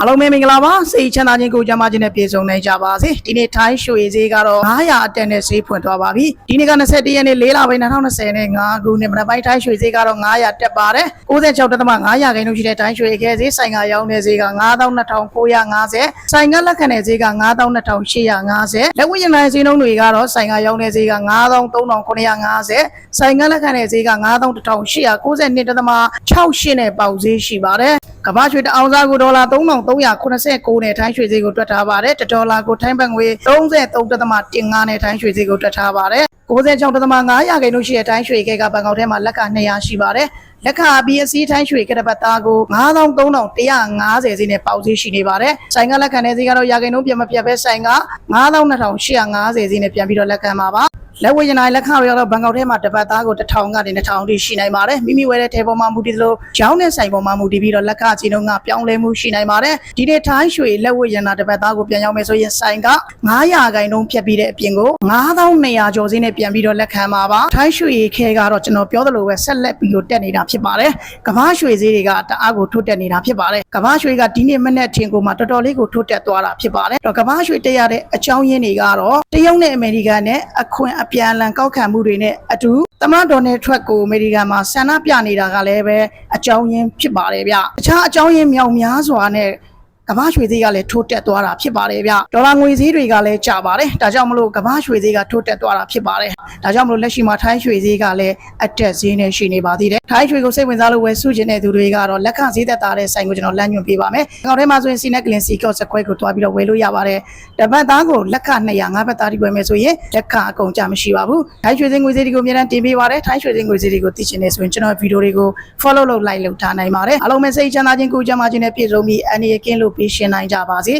အားလုံးပဲမင်္ဂလာပါစိတ်ချမ်းသာခြင်းကိုယ်ကျန်းမာခြင်းနဲ့ပြည့်စုံနိုင်ကြပါစေဒီနေ့ထိုင်းရွှေဈေးကတော့900အတက်နဲ့ဈေးဖွင့်သွားပါပြီဒီနေ့က21ရက်နေ့4လပိုင်း2020နဲ့5ခုနှစ်မနက်ပိုင်းထိုင်းရွှေဈေးကတော့900တက်ပါတယ်96.500ခင်းလို့ရှိတဲ့ထိုင်းရွှေအခဲဈေးဆိုင်ကရောင်းတဲ့ဈေးက92,950ဆိုင်ကလက်ခံတဲ့ဈေးက92,850လက်ဝတ်ရနိုင်ဈေးနှုန်းတွေကတော့ဆိုင်ကရောင်းတဲ့ဈေးက93,950ဆိုင်ကလက်ခံတဲ့ဈေးက91,892.68နဲ့ပေါက်ဈေးရှိပါတယ် ကမ္ဘာရွှေတအောင်စားကိုဒေါ်လာ3389နဲ့ထိုင်းရွှေဈေးကိုတွက်ထားပါတယ်တစ်ဒေါ်လာကိုထိုင်းဘတ်ငွေ33.15နဲ့ထိုင်းရွှေဈေးကိုတွက်ထားပါတယ်96.5ရာခိုင်နှုန်းရှိတဲ့ထိုင်းရွှေကဲကဘန်ကောက်ထဲမှာလက်က200ရှိပါတယ်လက်ခအပြီးအစည်းထိုင်းရွှေကတဲ့ဘတ်သားကို9350ဈေးနဲ့ပေါက်ဈေးရှိနေပါတယ်ဆိုင်ကလက်ခံတဲ့ဈေးကတော့ရာခိုင်နှုန်းပြန်မပြတ်ပဲဆိုင်က9250ဈေးနဲ့ပြန်ပြီးတော့လက်ခံပါပါ လက်ဝယ်ရနိုင်လက်ခတွေကတော့ဘန်ကောက်ထဲမှာတစ်ပတ်သားကို1000ကနေ2000ထိရှိနိုင်ပါတယ်မိမိဝယ်တဲ့ထဲပေါ်မှာမူတည်သလိုရောင်းတဲ့ဆိုင်ပေါ်မှာမူတည်ပြီးတော့လက်ခအချင်းတို့ကပြောင်းလဲမှုရှိနိုင်ပါတယ်ဒီနေ့ထိုင်းရွှေလက်ဝယ်ရနာတစ်ပတ်သားကိုပြန်ရောက်မယ်ဆိုရင်ဆိုင်က900ခိုင်နှုန်းဖြတ်ပြီးတဲ့အပြင်ကို9200ကျော်စင်းနဲ့ပြန်ပြီးတော့လက်ခံပါပါထိုင်းရွှေခဲကတော့ကျွန်တော်ပြောသလိုပဲဆက်လက်ပြီးတော့တက်နေတာဖြစ်ပါတယ်ကမ္ဘာရွှေဈေးတွေကတအားကိုထိုးတက်နေတာဖြစ်ပါတယ်ကမ္ဘာရွှေကဒီနေ့မနေ့ထင်ကိုမှတော်တော်လေးကိုထိုးတက်သွားတာဖြစ်ပါတယ်တော့ကမ္ဘာရွှေတက်ရတဲ့အကြောင်းရင်းတွေကတော့တရုတ်နဲ့အမေရိကန်နဲ့အခွင့်အပြန်အလှန်ကောက်ခံမှုတွေနဲ့အတူသမ္မတဒေါ်နယ်ထရက်ကိုအမေရိကန်မှာဆန္ဒပြနေတာကလည်းပဲအကြောင်းရင်းဖြစ်ပါတယ်ဗျတခြားအကြောင်းရင်းမြောက်များစွာနဲ့ ကမ္ဘာရွှေဈေးကလည်းထိုးတက်သွားတာဖြစ်ပါတယ်ဗျဒေါ်လာငွေဈေးတွေကလည်းကျပါတယ်ဒါကြောင့်မလို့ကမ္ဘာရွှေဈေးကထိုးတက်သွားတာဖြစ်ပါတယ်ဒါကြောင့်မလို့လက်ရှိမှာထိုင်းရွှေဈေးကလည်းအတက်ဈေးနဲ့ရှိနေပါသေးတယ်ထိုင်းရွှေကိုစိတ်ဝင်စားလို့ဝယ်စုချင်တဲ့သူတွေကတော့လက်ခဈေးသက်သာတဲ့ဆိုင်ကိုကျွန်တော်လမ်းညွှန်ပေးပါမယ်ငေါက်ထဲမှာဆိုရင်စီနက်ကလင်စီကော့စကွဲကိုတွားပြီးတော့ဝယ်လို့ရပါတယ်တပတ်သားကိုလက်ခ200ငါးဘတ်သားဒီဝယ်မယ်ဆိုရင်လက်ခအကုန်ကြမရှိပါဘူးထိုင်းရွှေဈေးငွေဈေးတွေကိုအများအားတင်ပေးပါတယ်ထိုင်းရွှေဈေးငွေဈေးတွေကိုသိချင်နေဆိုရင်ကျွန်တော်ဗီဒီယိုတွေကို follow လုပ် like လုပ်ထားနိုင်ပါတယ်အားလုံးပဲစိတ်ချမ်းသာခြင်းကိုယ်ကျန်းမာခြင်းနဲ့ပြည့်စုံပြီးအနေရကင်းလို့ပေးရှင်းနိုင်ကြပါစေ